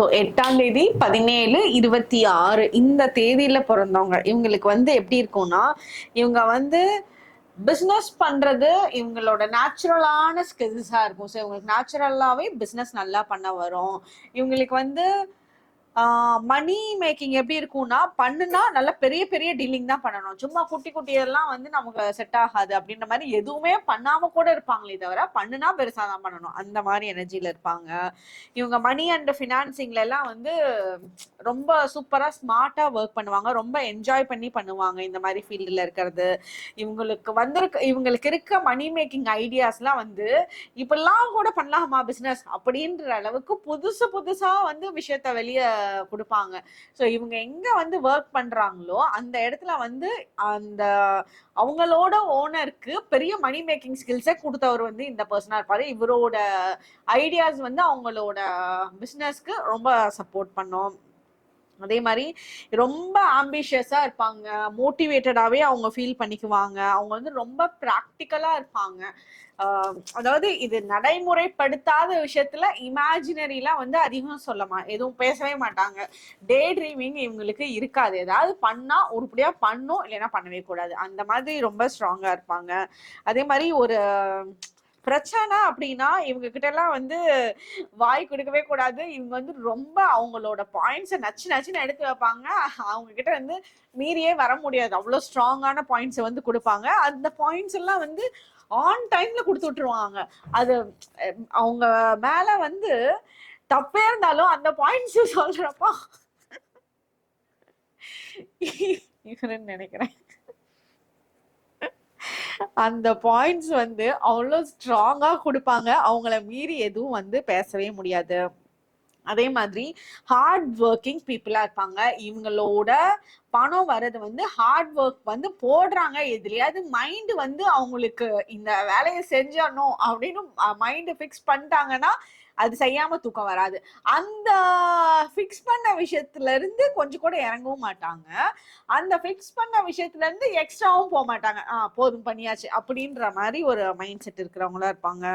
So எட்டாம் தேதி பதினேழு இருபத்தி ஆறு இந்த தேதியில பிறந்தவங்க. இவங்களுக்கு வந்து எப்படி இருக்கும்னா இவங்க வந்து பிஸ்னஸ் பண்றது இவங்களோட நேச்சுரலான ஸ்கில்ஸா இருக்கும். ஸோ இவங்களுக்கு நேச்சுரலாவே பிஸ்னஸ் நல்லா பண்ண வரும். இவங்களுக்கு வந்து மணி மேக்கிங் எப்படி இருக்கும்னா பண்ணுனா நல்ல பெரிய பெரிய டீலிங் தான் பண்ணணும். சும்மா குட்டி குட்டியெல்லாம் வந்து நமக்கு செட் ஆகாது அப்படின்ற மாதிரி எதுவுமே பண்ணாம கூட இருப்பாங்களே தவிர பண்ணுனா பெருசா தான் பண்ணணும். அந்த மாதிரி எனர்ஜியில இருப்பாங்க. இவங்க மணி அண்ட் ஃபினான்சிங்ல எல்லாம் வந்து ரொம்ப சூப்பரா ஸ்மார்ட்டா ஒர்க் பண்ணுவாங்க. ரொம்ப என்ஜாய் பண்ணி பண்ணுவாங்க இந்த மாதிரி ஃபீல்டில் இருக்கிறது. இவங்களுக்கு வந்திருக்க இவங்களுக்கு இருக்க மணி மேக்கிங் ஐடியாஸ்லாம் வந்து இப்படிலாம் கூட பண்ணலாமா பிஸ்னஸ் அப்படின்ற அளவுக்கு புதுசு புதுசா வந்து விஷயத்த வெளியே கொடுப்பாங்க. ஸோ இவங்க எங்க வந்து ஒர்க் பண்றாங்களோ அந்த இடத்துல வந்து அந்த அவங்களோட ஓனருக்கு பெரிய மணி மேக்கிங் ஸ்கில்ஸை கொடுத்தவர் வந்து இந்த பர்சனாக இருப்பாரு. இவரோட ஐடியாஸ் வந்து அவங்களோட பிஸ்னஸ்க்கு ரொம்ப சப்போர்ட் பண்ணோம். அதே மாதிரி ரொம்ப ஆம்பிஷியஸா இருப்பாங்க மோட்டிவேட்டடாவே அவங்க ஃபீல் பண்ணிக்குவாங்க. அவங்க வந்து ரொம்ப ப்ராக்டிக்கலா இருப்பாங்க. அதாவது இது நடைமுறைப்படுத்தாத விஷயத்துல இமேஜினரிலாம் வந்து அதிகம் சொல்லமா எதுவும் பேசவே மாட்டாங்க. டே ட்ரீமிங் இவங்களுக்கு இருக்காது. ஏதாவது பண்ணா உருப்படியா பண்ணும் இல்லைன்னா பண்ணவே கூடாது. அந்த மாதிரி ரொம்ப ஸ்ட்ராங்கா இருப்பாங்க. அதே மாதிரி ஒரு பிரச்சனை அப்படின்னா இவங்க கிட்ட எல்லாம் வந்து வாய் கொடுக்கவே கூடாது. இவங்க வந்து ரொம்ப அவங்களோட பாயிண்ட்ஸை நச்சு நச்சுன்னு எடுத்து வைப்பாங்க. அவங்க கிட்ட வந்து மீறியே வர முடியாது. அவ்வளோ ஸ்ட்ராங்கான பாயிண்ட்ஸை வந்து கொடுப்பாங்க. அந்த பாயிண்ட்ஸ் எல்லாம் வந்து ஆன் டைம்ல கொடுத்து விட்டுருவாங்க. அது அவங்க மேல வந்து தப்பே இருந்தாலும் அந்த பாயிண்ட்ஸ் சொல்றப்போ இவருன்னு நினைக்கிறேன். அந்த பாயிண்ட்ஸ் வந்து அவ்வளோ ஸ்ட்ராங்கா கொடுப்பாங்க. அவங்கள மீறி எதுவும் வந்து பேசவே முடியாது. அதே மாதிரி ஹார்ட் ஒர்க்கிங் பீப்புளா இருப்பாங்க. இவங்களோட பணம் வர்றது வந்து ஹார்ட் ஒர்க் வந்து போடுறாங்க. எதுலயாவது மைண்ட் வந்து அவங்களுக்கு இந்த வேலையை செஞ்சிடணும் அப்படின்னு மைண்ட் ஃபிக்ஸ் பண்ணிட்டாங்கன்னா அது செய்யாம தூக்கம் வராது. அந்த ஃபிக்ஸ் பண்ண விஷயத்துல இருந்து கொஞ்சம் கூட இறங்கவும் மாட்டாங்க. அந்த ஃபிக்ஸ் பண்ண விஷயத்துல இருந்து எக்ஸ்ட்ராவும் போக மாட்டாங்க. ஆ போதும் பண்ணியாச்சு அப்படின்ற மாதிரி ஒரு மைண்ட் செட் இருக்கிறவங்களா இருப்பாங்க.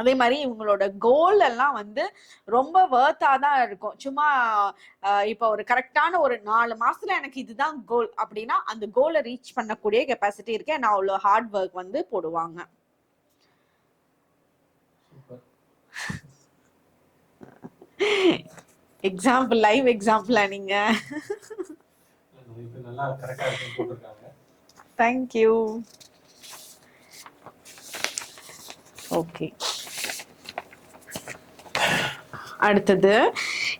அதே மாதிரி இவங்களோட கோல் எல்லாம் வந்து ரொம்ப வேர்த்தா தான் இருக்கும். சும்மா இப்போ ஒரு கரெக்டான ஒரு நாலு மாசத்துல எனக்கு இதுதான் கோல் அப்படின்னா அந்த கோலை ரீச் பண்ணக்கூடிய கெப்பாசிட்டி இருக்கு. நான் அவ்வளோ ஹார்ட் ஒர்க் வந்து போடுவாங்க. எக்ஸாம்பிள் லைவ் எக்ஸாம்பிளா நீங்க. போட்டிருக்காங்க. தேங்க்யூ ஓகே அடுத்தது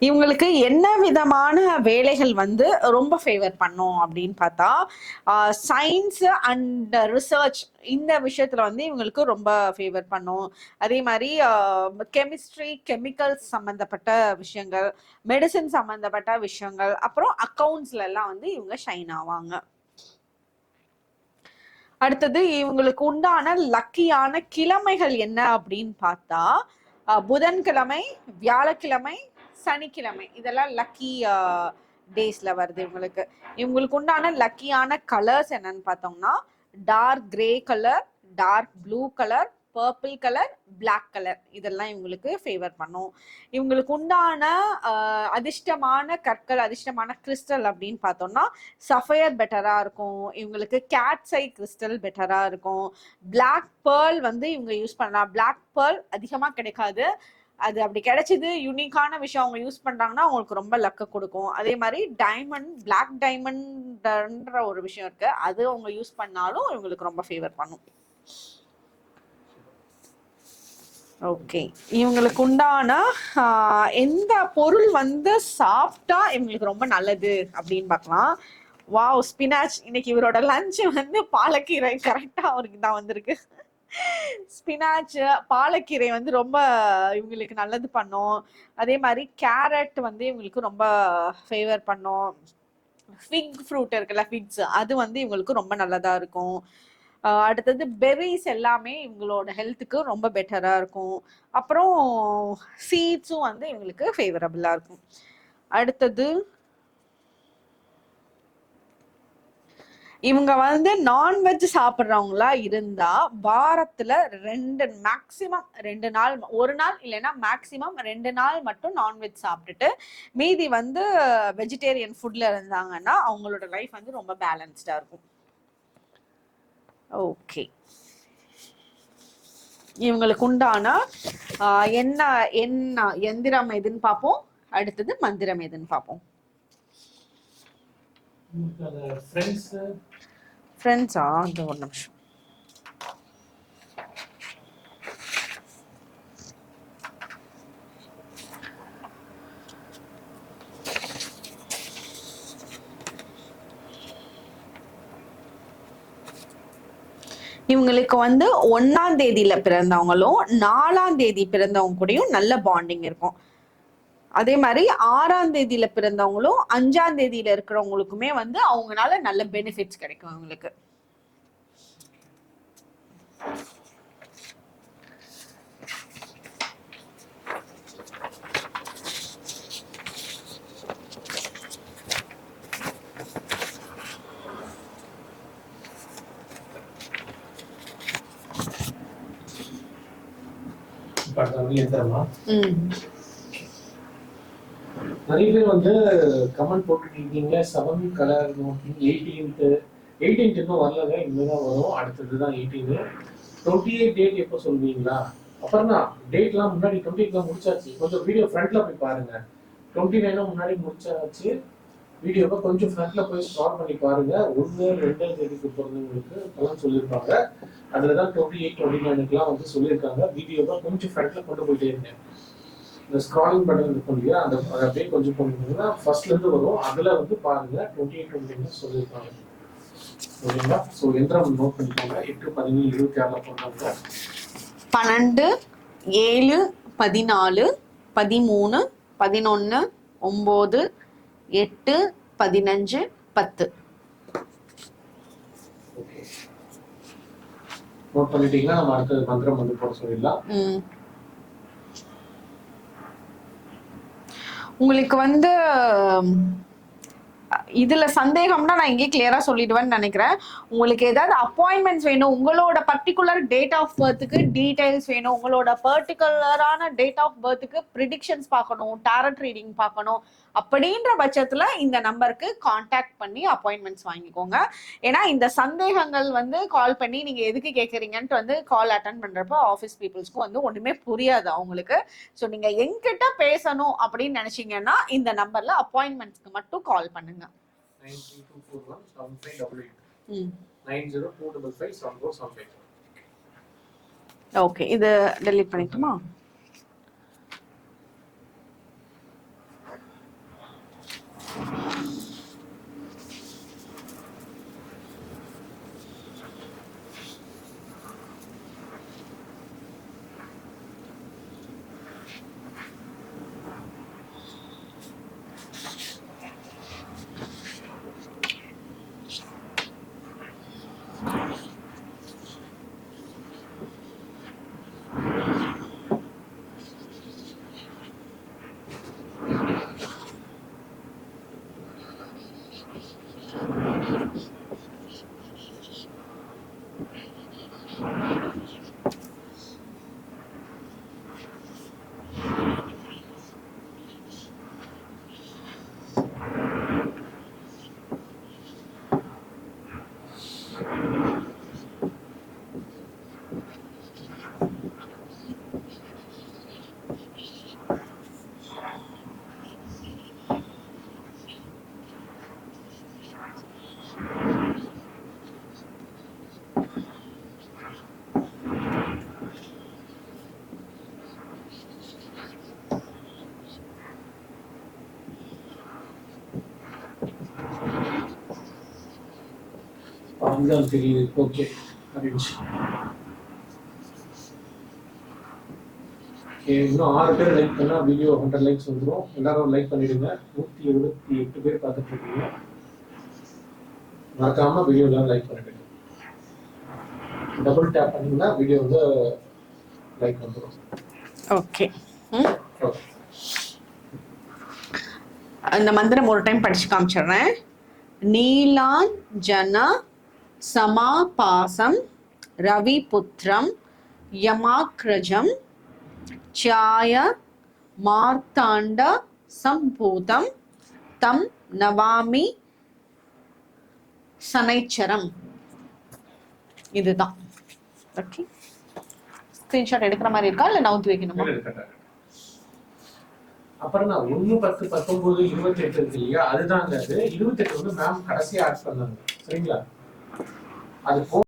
இவங்களுக்கு என்ன விதமான வேலைகள் வந்து ரொம்ப ஃபேவர் பண்ணும் அப்படின்னு பார்த்தா சயின்ஸ் அண்ட் ரிசர்ச் இந்த விஷயத்துல வந்து இவங்களுக்கு ரொம்ப ஃபேவர் பண்ணும். அதே மாதிரி கெமிஸ்ட்ரி கெமிக்கல்ஸ் சம்மந்தப்பட்ட விஷயங்கள் மெடிசின் சம்மந்தப்பட்ட விஷயங்கள் அப்புறம் அக்கவுண்ட்ஸ்ல எல்லாம் வந்து இவங்க ஷைன் ஆவாங்க. அடுத்தது இவங்களுக்கு உண்டான லக்கியான கிழமைகள் என்ன அப்படின்னு பார்த்தா புதன்கிழமை வியாழக்கிழமை சனிக்கிழமை. இதெல்லாம் லக்கி டேஸ்ல வருது இவங்களுக்கு. இவங்களுக்கு உண்டான லக்கியான கலர்ஸ் என்னன்னு பார்த்தோம்னா dark grey colour dark blue colour purple colour black colour இதெல்லாம் இவங்களுக்கு ஃபேவர் பண்ணும். இவங்களுக்கு உண்டான அதிர்ஷ்டமான கற்கள் அதிர்ஷ்டமான கிறிஸ்டல் அப்படின்னு பார்த்தோம்னா சஃபயர் பெட்டராக இருக்கும். இவங்களுக்கு கேட்ஸை கிறிஸ்டல் பெட்டராக இருக்கும். பிளாக் பேர்ல் வந்து இவங்க யூஸ் பண்ணலாம். பிளாக் பேர்ல் அதிகமாக கிடைக்காது. அது அப்படி கிடைச்சது யூனிக்கான விஷயம் அவங்க யூஸ் பண்றாங்கன்னா அவங்களுக்கு ரொம்ப லக்க கொடுக்கும். அதே மாதிரி டைமண்ட் பிளாக் டைமண்ட்ன்ற ஒரு விஷயம் இருக்கு. அது அவங்க யூஸ் பண்ணாலும் இவங்களுக்கு ரொம்ப ஃபேவர் பண்ணும். ஓகே இவங்களுக்கு உண்டான ஆஹ், எந்த பொருள் வந்து சாப்பிட்டா இவங்களுக்கு ரொம்ப நல்லது அப்படின்னு பார்க்கலாம். வாவ் ஸ்பினாச் இன்னைக்கு இவரோட லஞ்ச் வந்து பாலக்கீரை. கரெக்டா அவருக்கு தான் வந்திருக்கு. ஸ்பினாச் பாலக்கீரை வந்து ரொம்ப இவங்களுக்கு நல்லது பண்ணும். அதே மாதிரி கேரட் வந்து இவங்களுக்கு ரொம்ப ஃபேவர் பண்ணும். ஃபிக் ஃப்ரூட் இருக்குல்ல ஃபிக்ஸ் அது வந்து இவங்களுக்கு ரொம்ப நல்லதா இருக்கும். அடுத்தது பெர்ரிஸ் எல்லாமே இவங்களோட ஹெல்த்துக்கு ரொம்ப பெட்டரா இருக்கும். அப்புறம் சீட்ஸும் வந்து இவங்களுக்கு ஃபேவரபிளா இருக்கும். அடுத்தது இவங்க வந்து நான்வெஜ் சாப்பிட்றவங்களா இருந்தா வாரத்துல ரெண்டு மேக்சிமம் ரெண்டு நாள் ஒரு நாள் இல்லைன்னா மேக்சிமம் ரெண்டு நாள் மட்டும் நான்வெஜ் சாப்பிட்டுட்டு மீதி வந்து வெஜிடேரியன் ஃபுட்ல இருந்தாங்கன்னா அவங்களோட லைஃப் வந்து ரொம்ப பேலன்ஸ்டா இருக்கும். ஓகே இவங்களுக்கு உண்டான என்ன என்ன எந்திரம் எதுன்னு பார்ப்போம். அடுத்தது மந்திரம் எதுன்னு பார்ப்போம். ஃப்ரெண்ட்ஸா இந்த ஒரு நிமிஷம். இவங்களுக்கு வந்து ஒன்னாம் தேதியில பிறந்தவங்களும் நாலாம் தேதி பிறந்தவங்க கூடயும் நல்ல பாண்டிங் இருக்கும். அதே மாதிரி ஆறாம் தேதியில பிறந்தவங்களும் அஞ்சாம் தேதியில இருக்கிறவங்களுக்குமே வந்து அவங்கனால நல்ல பெனிஃபிட்ஸ் கிடைக்கும் அவங்களுக்கு. ம். நிறைய பேர் வந்து comment போட்டுருக்கீங்க seven colour noting eighteenth eighteenth இன்னும் வரலங்க இனிமேதான் வரும். அடுத்தது தான் எயிட்டீனு டுவெண்ட்டி எயிட் டேட் எப்போ சொல்வீங்களா அப்புறம் தான் டேட்லாம் முன்னாடி டுவெண்ட்டி எயிட்லாம் முடிச்சாச்சு. கொஞ்சம் வீடியோ ஃப்ரண்ட்ல போய் பாருங்க. டுவெண்ட்டி நைனும் முன்னாடி முடிச்சாச்சு. வீடியோவை கொஞ்சம் ஃப்ரண்ட்ல போய் ஸ்டார்ட் பண்ணி பாருங்க. ஒன்று ரெண்டாம் தேதிக்கு பிறந்தவங்களுக்கு இப்பெல்லாம் சொல்லியிருப்பாங்க. அதில் தான் டுவெண்ட்டி எயிட் டுவெண்ட்டி நைனுக்குலாம் வந்து சொல்லியிருக்காங்க. வீடியோவை கொஞ்சம் ஃப்ரண்ட்ல கொண்டு போயிட்டே இருங்க. இந்த ஸ்க்ராலிங் பட்டன் இருக்கும் இல்லையா அந்த அப்படியே கொஞ்சம் போனீங்கன்னா ஃபர்ஸ்ட்ல இருந்து வரும். அதுல வந்து பாருங்க டுவெண்ட்டி எயிட் டுவெண்ட்டி சொல்லியிருப்பாங்க ஓகேங்களா? ஸோ எந்திரம் நோட் பண்ணிக்கோங்க? எட்டு பதினேழு இருபத்தி ஆறுல போனாங்க பன்னெண்டு ஏழு பதினாலு பதிமூணு பதினொன்று ஒம்பது எட்டு பதினஞ்சு பத்து. நோட் பண்ணிட்டீங்கன்னா நம்ம அடுத்த மந்திரம் வந்து போட சொல்லிடலாம். உங்களுக்கு வந்து இதுல சந்தேகம்னா நான் இங்கே கிளியரா சொல்லிடுவேன்னு நினைக்கிறேன். உங்களுக்கு ஏதாவது அப்பாயின்மெண்ட்ஸ் வேணும் உங்களோட பர்டிகுலர் டேட் ஆஃப் பர்த்துக்கு டீடைல்ஸ் வேணும் உங்களோட பர்டிகுலரான டேட் ஆஃப் பர்த்துக்கு ப்ரிடிக்ஷன்ஸ் பார்க்கணும் டேரட் ரீடிங் பார்க்கணும் அப்படின்ற பட்சத்துல இந்த நம்பருக்கு காண்டாக்ட் பண்ணி அப்பாயின்மெண்ட்ஸ் வாங்கிக்கோங்க. ஏன்னா இந்த சந்தேகங்கள் வந்து கால் பண்ணி நீங்க எதுக்கு கேட்குறீங்கன்ட்டு வந்து கால் அட்டன் பண்றப்போ ஆஃபீஸ் பீப்புள்ஸ்க்கும் வந்து ஒண்ணுமே புரியாது அவங்களுக்கு. ஸோ நீங்க என்கிட்ட பேசணும் அப்படின்னு நினைச்சீங்கன்னா இந்த நம்பர்ல அப்பாயின்மெண்ட்ஸ்க்கு மட்டும் கால் பண்ணுங்க. நைன் த்ரீ டூ ஃபோர் அதுதான் தெரியுது. ஓகே அப்படின்ச்சு ஓகே இன்னும் ஆறு பேர் லைக் பண்ணா வீடியோ ஹண்ட்ரட் லைக்ஸ் வந்துடும் எல்லாரும் லைக் பண்ணிடுங்க. நூற்றி எழுபத்தி எட்டு பேர் பார்த்துட்டு இருக்கீங்க. மறக்காம வீடியோ எல்லாம் லைக் பண்ணிடுங்க. டபுள் டேப் பண்ணீங்கன்னா வீடியோ வந்து லைக் வந்துடும் ஓகே அந்த மந்திரம் ஒரு டைம் படிச்சு காமிச்சிடுறேன். நீலாஞ்சன சமாபாசம் ரவிபுத்திரம் யமாக்ரஜம் சாய மார்த்தாண்ட சம்பூதம் தம் நவாமி சனைச்சரம். இதுதான். ஓகே ஸ்கிரீன்ஷாட் எடுக்கிற மாதிரி இருக்கா? இல்லை நவுத்து வைக்கணுமா? அப்புறம் நான் ஒண்ணு பத்து பத்தொன்பது இருபத்தி எட்டு இருக்கு இல்லையா? அதுதாங்க அது. இருபத்தி எட்டு வந்து மேம் கடைசி ஆட் பண்ணாங்க. சரிங்களா? அது போ